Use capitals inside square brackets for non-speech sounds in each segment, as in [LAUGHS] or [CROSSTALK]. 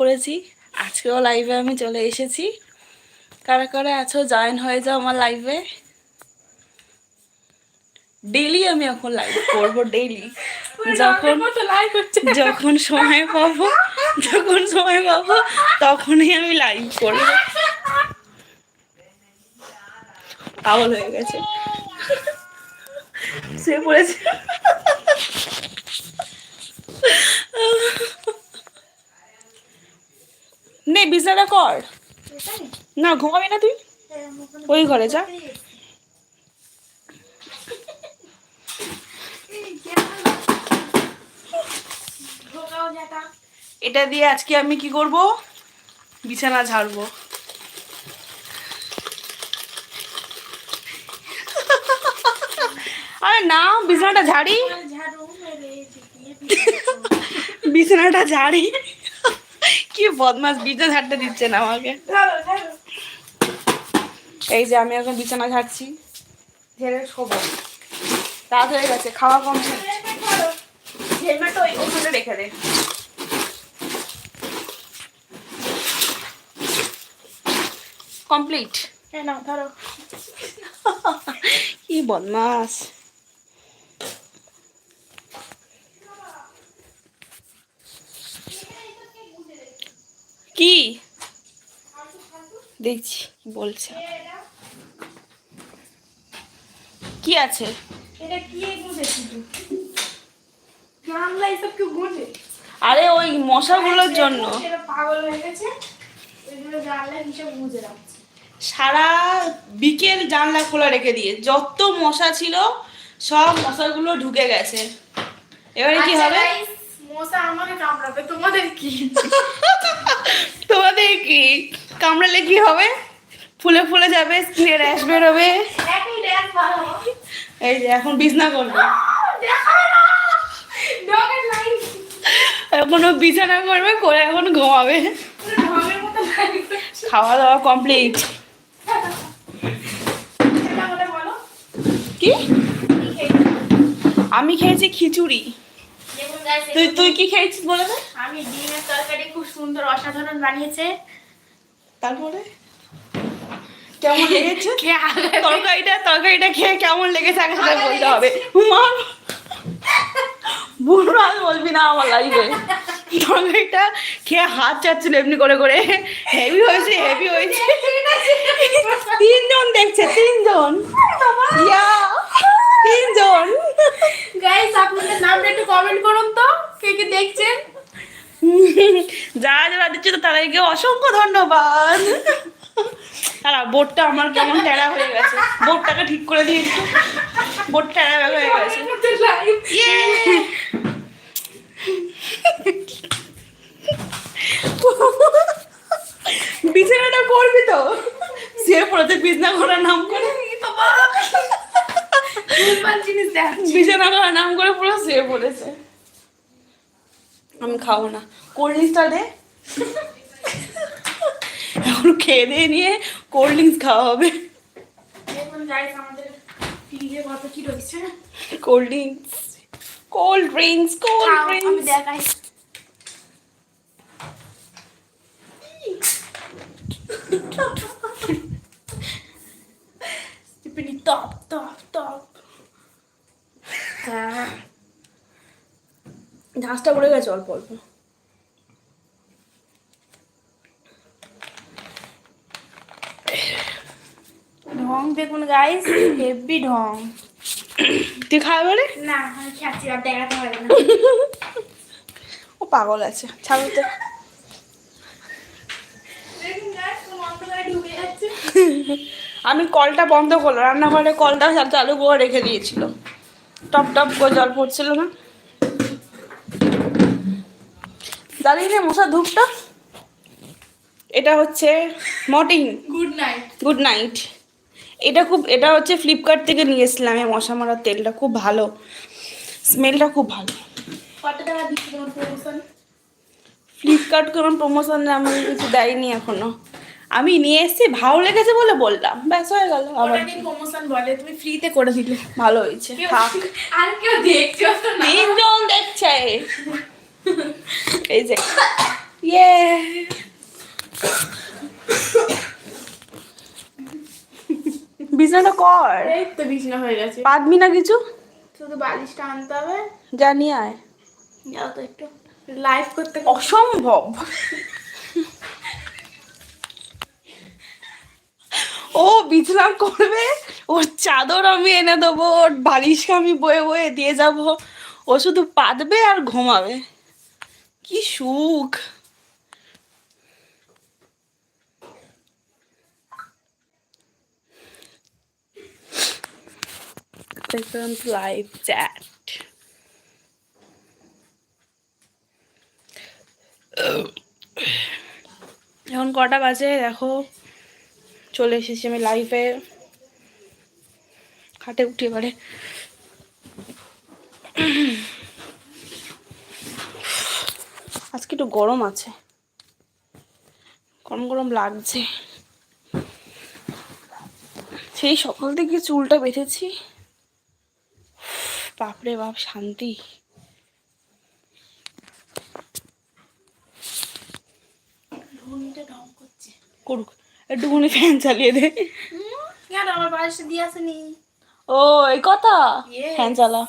করেছি। আজকেও লাইভে আমি চলে এসেছি। কারা কারা আছো জয়েন হয়ে যাও আমার লাইভে ডেইলি আমি এখন লাইভ করব ডেইলি যখন যখন সময় পাবো যখন সময় পাবো তখনই আমি লাইভ করব। পাগল হয়ে গেছে। সে পড়েছে। নে বিছানা কর। না ঘুমাবি না তুই? ওই ঘরে যা। এটা দিয়ে আজকে আমি কি করব? বিছানা ঝাড়বো। আরে না বিছানাটা ঝাড়ি। বিছানাটা ঝাড়ি। কি বদমাস বিছানা ঝাড়তে দিচ্ছে না আমাকে। এই যে আমি এখন বিছানা ঝাড়ছি। ঝেড়ে শোবো। রাত হয়ে গেছে খাওয়া কম হেলমেটটা ওই ওখানে রেখে দে। কমপ্লিট? ধরো। কি বদমাস। কি? দেখছি বলছে। কি আছে? আরে ওই মশাগুলোর জন্য। হয়ে সারা বিকেল জানলা খোলা রেখে দিয়ে যত মশা ছিল সব মশাগুলো ঢুকে গেছে। এবারে কি আচ্ছা, হবে? মশা আমাকে কামড়াবে তোমাদের কি? [LAUGHS] তোমাদের কি? কামড়ালে কি হবে? ফুলে ফুলে যাবে স্কিনে র্যাশ বেরোবে। এই যে এখন বিছনা করবে। এখনও বিছানা করবে করে এখন ঘুমাবে। খাওয়া দাওয়া কমপ্লিট কি? আমি খেয়েছি খিচুড়ি। তুই তুই কি খেয়েছিস বলে আমি সুন্দর অসাধারণ বানিয়েছে। তারপরে? কেমন লেগেছে? তরকারিটা তরকারিটা খেয়ে কেমন লেগেছে আগে সেটা বলতে হবে। মা বুড়ো আর বলবি না আমার লাইফে তরকারিটা খেয়ে হাত চাচ্ছিল এমনি করে করে। হেভি হয়েছে হেভি হয়েছে। তিনজন দেখছে তিনজন। ইয়া তিনজন। গাইস আপনাদের নামটা একটু কমেন্ট করুন তো কে কে দেখছেন? যারা যারা দিচ্ছে তাদেরকে অসংখ্য ধন্যবাদ। তারা বোর্ডটা আমার কেমন টেরা হয়ে গেছে। বোর্ডটাকে ঠিক করে দিয়ে বোর্ড টেরা হয়ে গেছে। বিছানাটা করবি তো? সে পড়েছে বিছনা করার নাম করে। বিছানা করার নাম করে পুরো সে পড়েছে। আমি খাব না কোল্ড ড্রিঙ্কসটা দে এখন খেয়ে দিয়ে নিয়ে কোল্ড ড্রিঙ্কস খাওয়া হবে দেখুন গাইস আমাদের ফ্রিজে কত কি রয়েছে cold drinks cold drinks cold খাও, আমি ড্রিঙ্কস দেখাই টিপিনি টপ টপ টপ হ্যাঁ ঝাঁসটা পড়ে গেছে অল্প অল্প। ঢং দেখুন গাইস হেভি ঢং। তুই খাওয়া বলে না আমি খাচ্ছি আর দেখাতে পারি না। ও পাগল আছে ছাড়ো তো। আমি কলটা বন্ধ করল রান্নাঘরে কলটা চালু করে রেখে দিয়েছিল। টপ টপ করে জল পড়ছিল না? দাঁড়িয়ে রে মশা ধূপটা। এটা হচ্ছে Mortein. Good Knight Good Knight এটা খুব এটা হচ্ছে ফ্লিপকার্ট থেকে নিয়ে এসেছিলাম এই মশা মারার তেলটা খুব ভালো। স্মেলটা খুব ভালো। ফ্লিপকার্ট কোনো প্রমোশন আমাকে কিছু দেয়নি এখনও। আমি নিয়ে এসেছি ভালো লেগেছে বলে বললাম। ব্যাস হয়ে গেল আবার। প্রমোশন বলে? তুমি ফ্রিতে করে দিলে। ভালো হয়েছে। থাক। আর কেউ দেখছ না। তিনজন দেখছে। এই যে ইয়ে বিছানাটা কর। এই তো বিছনা হয়ে গেছে। পাতবি না কিছু? শুধু বালিশটা আনতে হবে। জানি আয়। যাও তো একটু। লাইভ করতে অসম্ভব। ও বিছনা করবে ওর চাদর আমি এনে দেবো ওর বালিশকে আমি বয়ে বয়ে দিয়ে যাব। ও শুধু পাতবে আর ঘুমাবে। কি সুখ। লাইভ চ্যাট এখন কটা বাজে দেখো। চলে এসেছি আমি লাইভে খাটে উঠে এবারে আজকে একটু গরম আছে। গরম গরম লাগছে। সেই সকাল থেকে চুলটা বেঁধেছি। বাপরে বাপ শান্তি। করুক একটুখানি ফ্যান চালিয়ে দে। আমার বালিশটা দিয়ে আসেনি। ও এই কথা. ফ্যান চালা দাঁড়া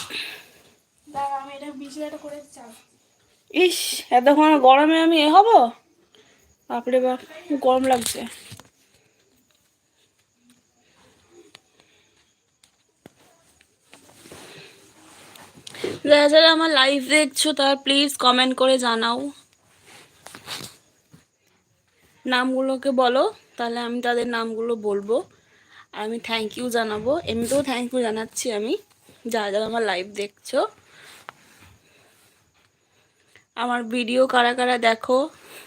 আমি এটা বিছনাটা করে চাল ইস, এতক্ষণ গরমে আমি এ হব? বাপরে বাপ গরম লাগছে। যারা যারা আমার লাইভ দেখছ, তারা প্লিজ কমেন্ট করে জানাও। নামগুলোকে বলো, তাহলে আমি তাদের নামগুলো বলব। আর আমি থ্যাংক ইউ জানাব। এমনিতেও থ্যাংক ইউ জানাচ্ছি আমি, যারা যারা আমার লাইভ দেখছ। আমার ভিডিও কারা কারা দেখো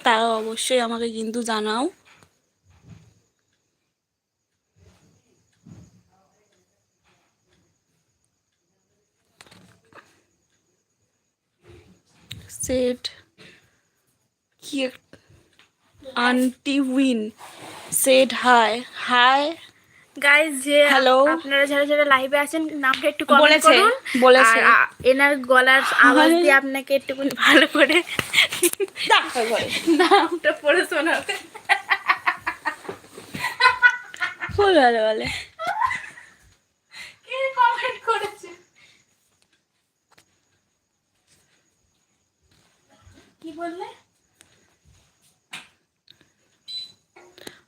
তারা অবশ্যই আমাকে কিন্তু জানাও। সেট কি aunty win set hi hi guys যে হ্যালো আপনারা যারা যারা লাইভে আছেন নামটা একটু কমেন্ট করুন। বলেছে। এনার গলার আওয়াজ দিয়ে আপনাকে একটু ভালো করে নামটা পড়ে শোনাবে। ফুল ভালো বলে কে কমেন্ট করেছে কি বললে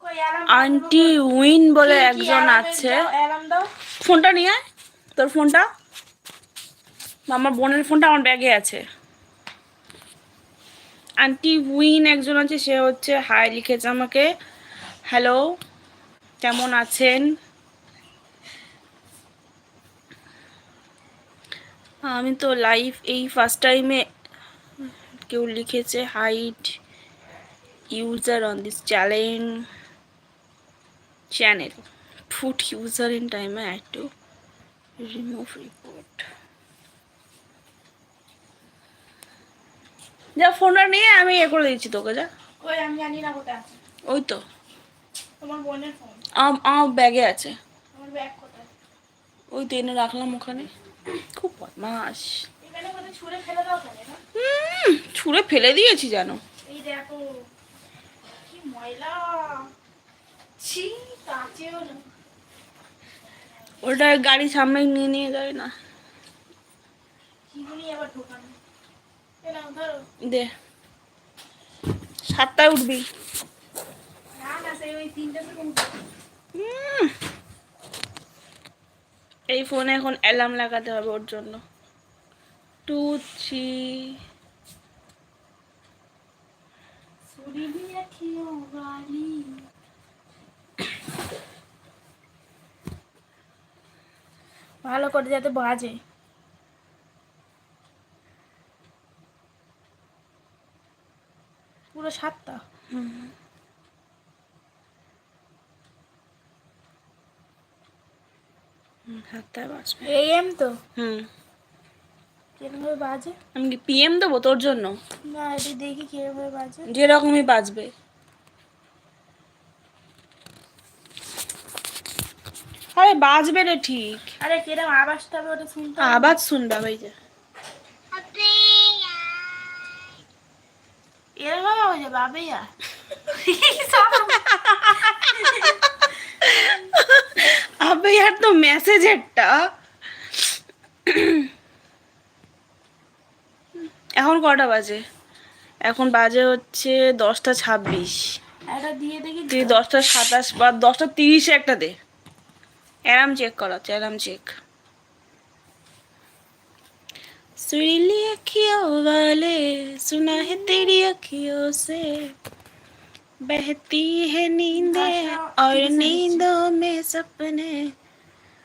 কই অ্যালার্ম আন্টি উইন বলে একজন আছে। ফোনটা নিয়ে তোর ফোনটা। আমার বোনের ফোনটা আমার ব্যাগে আছে। আন্টি উইন একজন আছে সে হচ্ছে হাই লিখেছে আমাকে। হ্যালো কেমন আছেন? আমি তো লাইভ এই ফার্স্ট টাইমে কেউ লিখেছে height user on this challenge channel. Put user in time I had to remove report. যা ফোনটা নিয়ে আমি এ করে দিচ্ছি তোকে যা। কই আমি জানি না কোথায় আছে। ওই তো। তোমার বোনের ফোন আম আমার ব্যাগে আছে। আমার ব্যাগ কোথায়? ওই তো এনে রাখলাম ওখানে। খুব বদমাস এখানে কোথায় ছুঁড়ে ফেলে দাও তাহলে না হুম ছুঁড়ে ফেলে দিয়েছি জানো এই দেখো কি ময়লা। ছি। ওটা গাড়ি সামনে নিয়ে নিয়ে যাবে না। দে। সাতটায় উঠবি। এই ফোনে এখন অ্যালার্ম লাগাতে হবে ওর জন্য। টু রাখিও বাড়ি ভালো করে যাতে বাজে। পুরো সাতটা। বাজবে। এম তো? হুম। কিরমভাবে বাজে? আমি কি পিএম দেবো তোর জন্য? না এটা দেখি কিরমভাবে বাজে। যেরকমই বাজবে। আরে বাজবে না ঠিক। আরে কিরম আওয়াজটা হবে ওটা শুনতে আওয়াজ শুনবা ভাই যে। এরকম আওয়াজ বাবাইয়া আবে यार তো মেসেজ একটা এখন কটা বাজে? এখন বাজে হচ্ছে দশটা ছাব্বিশ। একটা দিয়ে দেখি। দশটা সাতাশ বা দশটা তিরিশে একটা দে। অ্যালার্ম চেক করা হচ্ছে অ্যালার্ম চেক सुरीली अखियों वाले सुना है तेरी अखियों से बहती है नींदें और नींदों में सपने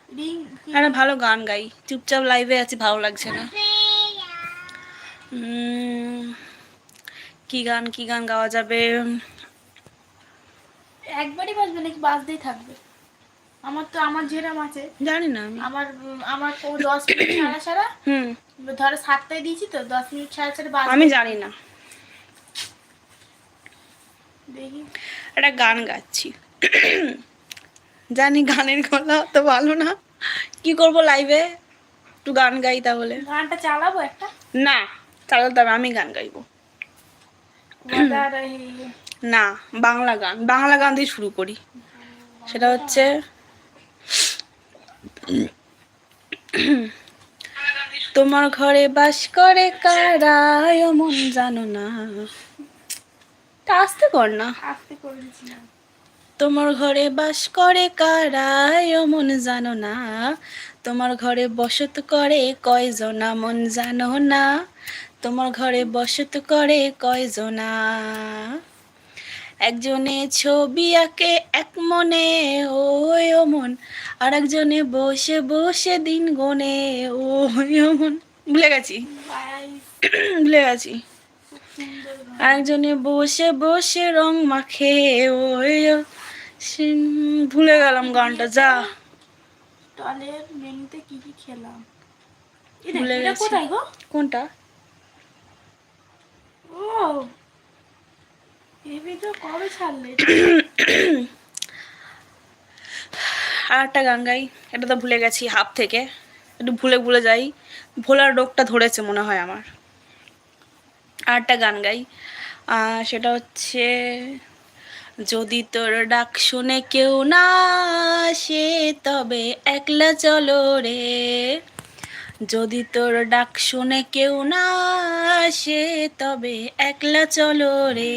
রিং একটা ভালো গান গাই চুপচাপ লাইভে আছি ভালো লাগছে না উম, কি গান কি গান গাওয়া যাবে একবারই বাজবে নাকি বাজতেই থাকবে আমার তো আমার যেরাম আছে। জানি না আমার আমার দশ মিনিট ছাড়া ছাড়া। হুম। ধরো সাতটায় দিয়েছি তো দশ মিনিট ছাড়া ছাড়া আমি জানি না। দেখি। একটা গান গাচ্ছি। জানি গানের গলা তো ভালো না। কি করব লাইভে একটু গান গাই তাহলে। গানটা চালাবো একটা? না চালাতে হবে আমি গান গাইবো। না বাংলা গান। বাংলা গান দিয়ে শুরু করি। সেটা হচ্ছে তোমার ঘরে বাস করে কারায় মন জানো না। আসতে কর না। তোমার ঘরে বাস করে কারায় মন জানো না। তোমার ঘরে বসত করে কয়জনা মন জানো না? তোমার ঘরে বসত করে কয়জনা? একজনে ছবি আঁকে এক মনে ওই ও মন। আর একজনে বসে বসে দিন গোনে ওই ও মন। ভুলে গেছি। [CLEARS THROAT] ভুলে গেছি। একজনে বসে বসে রং মাখে ওই ও ভুলে গেলাম গানটা যা। টলের মেনুতে কি কি খেলাম? ভুলে গেছি। কোনটা ও এই ভিডিও কবে ছাড়লে [COUGHS] আর একটা গান গাই, এটা তো ভুলে গেছি হাফ থেকে। একটু ভুলে ভুলে যাই, ভোলার রোগটা ধরেছে মনে হয় আমার। আর একটা গান গাই সেটা হচ্ছে, যদি তোর ডাক শুনে কেউ না আসে, তবে একলা চলো রে। যদি তোর ডাক শুনে কেউ না আসে, তবে একলা চলো রে।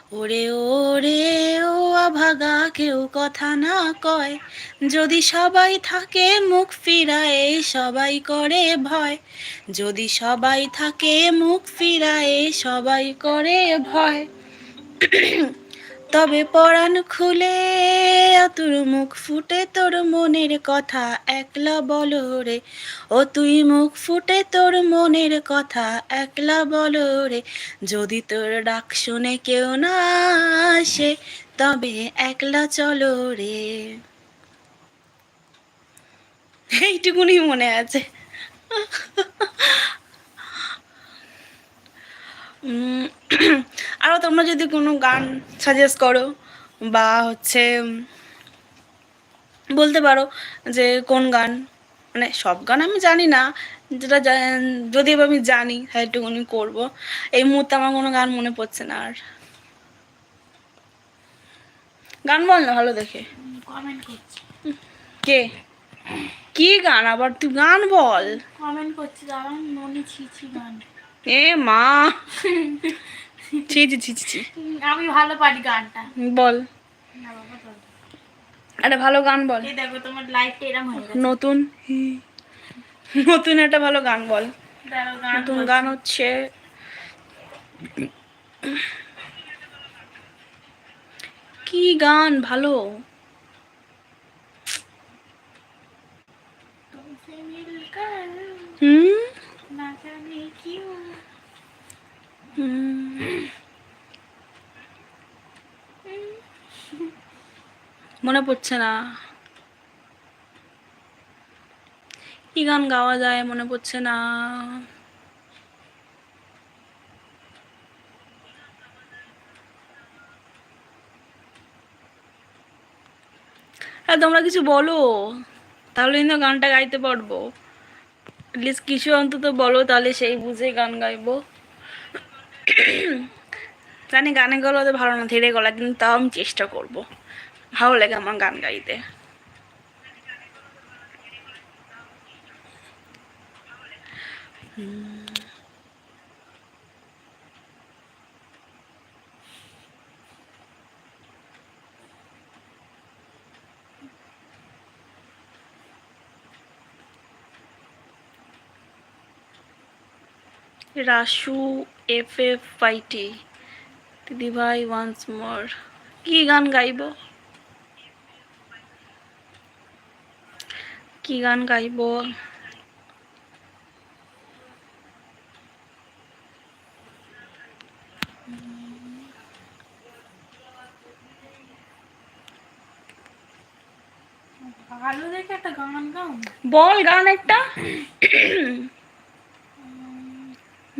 ওরে ওরে, ও আভাগা কেউ কথা না কয়। যদি সবাই থাকে মুখ ফিরায়ে, সবাই করে ভয়। যদি সবাই থাকে মুখ ফিরায়ে, সবাই করে ভয়। তবে পরাণ খুলে তোর মুখ ফুটে তোর মনের কথা, একলা বল রে। ও তুই মুখ ফুটে তোর মনের কথা, একলা বল রে। যদি তোর ডাক শুনে কেউ না আসে, তবে একলা চলো রে। এইটুকুনি মনে আছে। [CLEARS THROAT] আরও তোমরা যদি কোনো গান সাজেস্ট করো বা হচ্ছে বলতে পারো যে কোন গান মানে সব গান আমি জানি না যেটা যদি আমি জানি হ্যাঁ একটুখানি করব। এই মুহূর্তে আমার কোনো গান মনে পড়ছে না আর। গান বল না ভালো দেখে। কে? কি গান? আবার তুই গান বল। কমেন্ট করছি দাঁড়ান মনে ছিছি গান এ মা। ছি ছি ছি ছি আমি ভালো পারি গানটা। বল। একটা ভালো গান বল। এই দেখো তোমার লাইফটা এরকম হয়ে গেছে। নতুন। নতুন একটা ভালো গান বল। নতুন গান হচ্ছে। কি গান ভালো? হুম? না জানি [SIGHS] মনে পড়ছে না। কি গান গাওয়া যায় মনে পড়ছে না। তোমরা কিছু বলো, তাহলে কিন্তু গানটা গাইতে পারব। কিছু অন্তত বলো, তাহলে সেই বুঝে গান গাইবো। জানি গানে তো ভালো না, ধীরে গলা, কিন্তু তাও আমি চেষ্টা করব। ভালো লাগে আমার গান গাইতে। রাসু এফ এফ ফাইটি দিদি ভাই ওয়ান্স মোর কি গান গাইব? কি গান গাইব? ভালো দেখে একটা গান গাও। বল গান একটা।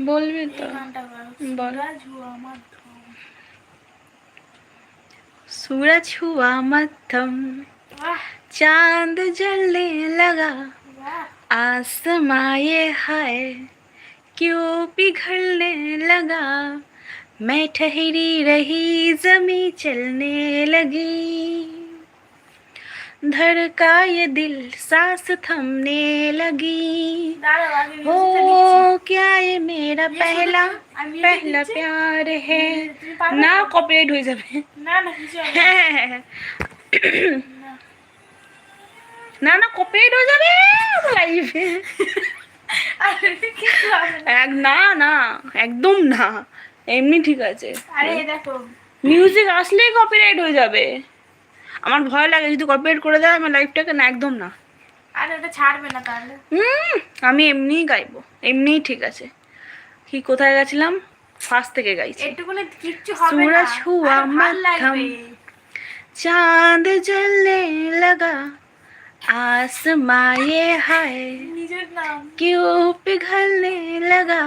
বলবি তো গানটা গাও বল। সুরাজ হুয়া আমার ধন। सूरज हुआ मध्यम বাহ चांद जलने लगा বাহ आसमां ये है क्यों पिघलने लगा मैं ठहरी रही जमी चलने लगी धड़का ये दिल सांस थमने लगी দাঁড়াও আগে हो মিউজিকটা লিখছি। क्या ये मेरा ये पहला শোনো, আমি music पहला লিখছি। प्यार है তুমি পারবে না তো? কপিরাইট হয়ে যাবে না না কিছু হবে না। হ্যাঁ না। না না কপিরাইট হয়ে যাবে লাইফে আরে কিছু হবে না। এক না না একদম না এমনি ঠিক আছে আরে এই দেখো মিউজিক আসলেই কপিরাইট হয়ে যাবে আমার ভয় লাগে যদি কপিরাইট করে দেয় আমার লাইফটাকে না একদম না আরে ওটা ছাড়বে না তাহলে হুম আমি এমনিই গাইবো এমনিই ঠিক আছে কি কোথায় গেছিলাম ফার্স্ট থেকে গাইছি একটুকুনি কিচ্ছু হবে না सूरज हुआ আরে ভাল मध्यम লাগবে चांद जलने लगा आसमां ये है নিজের নাম क्यों पिघलने लगा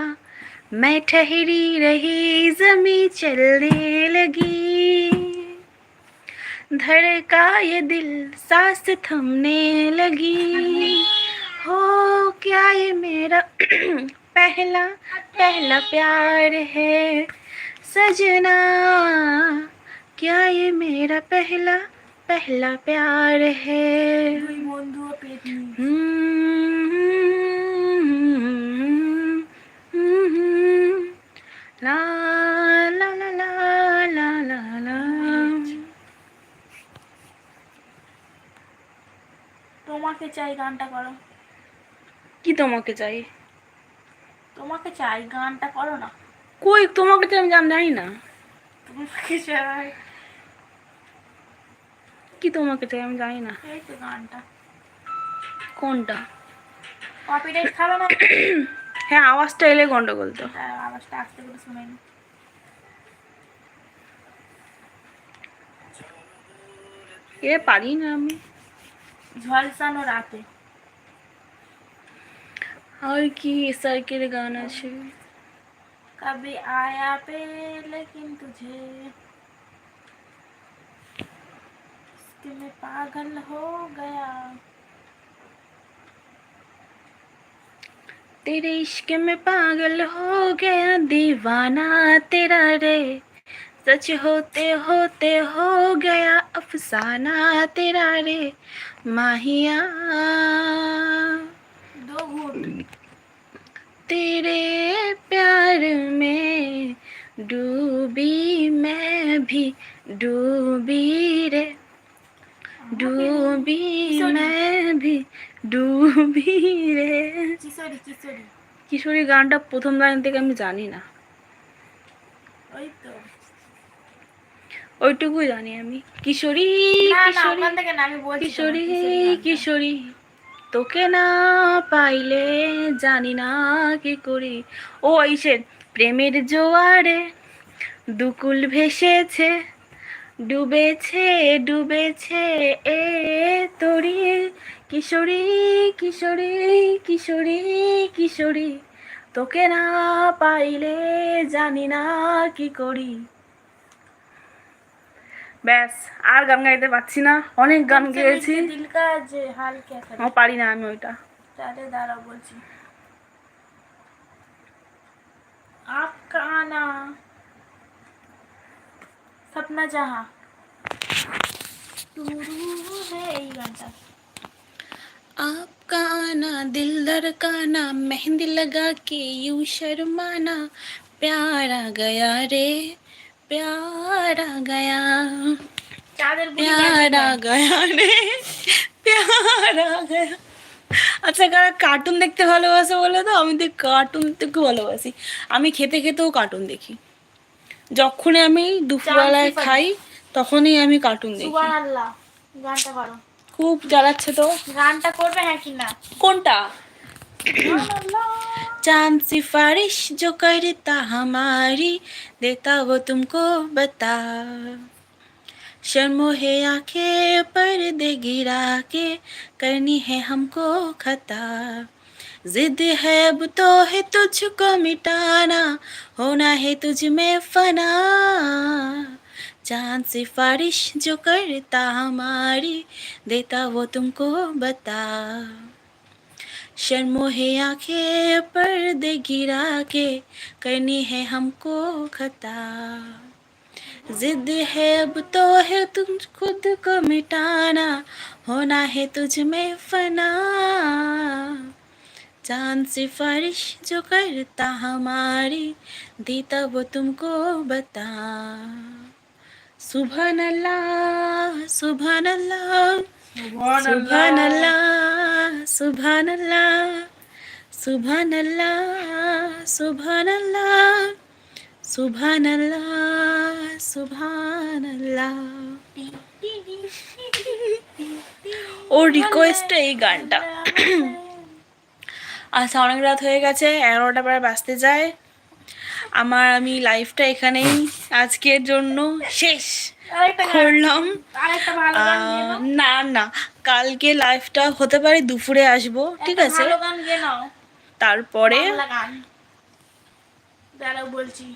मैं ठहरी रही जमी चलने लगी धड़का ये दिल सांस थमने लगी। हो क्या ये मेरा [CLEARS THROAT] पहला पहला प्यार है? सजना क्या ये मेरा पहला पहला प्यार है? চাই গানটা করো। কি তোমাকে চাই? তোমাকে চাই গানটা করো না। কই তোমাকে চাই আমি জান জানি না। তোমাকে চাই। কি তোমাকে চাই আমি জানি না। এই তো গানটা। কোনটা? কপিরাইট খাবে না। [COUGHS] হ্যাঁ আওয়াজটা এলে গন্ডগোল তো। তার আওয়াজটা আস্তে করে শুনে নি। এ পারি না আমি। ঝলসানো রাতে আর কি সার্কের গান আছে कभी आया पे लेकिन तुझे इसके में पागल हो गया तेरे इश्क में पागल हो गया दीवाना तेरा रे सच होते होते हो गया अफसाना तेरा रे माहिया दो घूट तेरे प्यार में डूबी मैं भी डूबी रे डूबी मैं भी डूबी रे কিশোরী কিশোরী কিশোরী গানটা প্রথম লাইন থেকে আমি জানি না ওই তো ওইটুকুই জানি আমি। কিশোরী কিশোরী কিশোরী তোকে না পাইলে জানি না কি করি। ও এইসে প্রেমের জোয়ারে দুকুল ভেসেছে ডুবেছে ডুবেছে এ তরি। কিশোরী কিশোরী কিশোরী কিশোরী তোকে না পাইলে জানি না কি করি। ব্যাস আর গান গাইতে পারছি না অনেক গান গেয়েছি দিল কা যে হাল কে আমার পারি না আমি ওইটা তাহলে দাঁড়াও বলছি आपका आना सपना जहाँ टूरू है এই গানটা आपका आना दिल धड़काना मेहंदी लगा के यूं शर्माना प्यारा गया रे प्यारा गया চাঁদের বুড়ি प्यारा गया রে प्यारा गया আচ্ছা কারা কার্টুন দেখতে ভালোবাসে বলে তো আমি তো কার্টুন দেখতে খুব ভালোবাসি আমি খেতে খেতেও কার্টুন দেখি যখনই আমি দুপুরবেলায় চাঁদ খাই তখনই আমি কার্টুন দেখি সুবহানাল্লাহ গানটা করো খুব জ্বালাচ্ছে তো গানটা করবে হ্যাঁ কি না কোনটা সুবহানাল্লাহ चाँद सिफारिश जो करता हमारी, देता वो तुमको बता। शर्मो है आँखें दे गिरा के, करनी है हमको खता। जिद है अब तो है तुझको मिटाना, होना है तुझ में फना। चाँद सिफारिश जो करता हमारी, देता वो तुमको बता। शर्मो है आँखें पर्दे गिरा के, करनी है हमको खता। जिद है अब तो है तुम खुद को मिटाना, होना है तुझ में फना। चाँद सिफारिश जो करता हमारी देता वो तुमको बता। सुबह अल्लाह सुबह अल्लाह। ওর রিকোয়েস্ট এই গানটা। আচ্ছা অনেক রাত হয়ে গেছে এগারোটা প্রায় বাঁচতে যায়। আমার আমি লাইফটা এখানেই আজকের জন্য শেষ করলাম। না না কালকে লাইফটা হতে পারে দুপুরে আসব ঠিক আছে? তারপরে বলছি।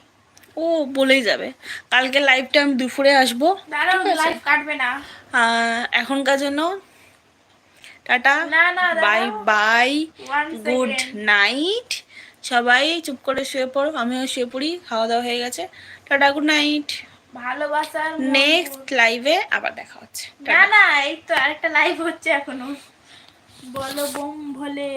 ও বলেই যাবে। কালকে লাইভটা আমি দুপুরে আসব দাঁড়াও লাইফ কাটবে না। আহ, এখনকার জন্য tata. Bye bye good night সবাই চুপ করে শুয়ে পড়ো আমিও শুয়ে পড়ি খাওয়া দাওয়া হয়ে গেছে। টাটা গুড নাইট ভালোবাসার নেক্সট লাইভে আবার দেখা হচ্ছে। না না এই তো আরেকটা লাইভ হচ্ছে এখনও। বলো বোম ভোলে।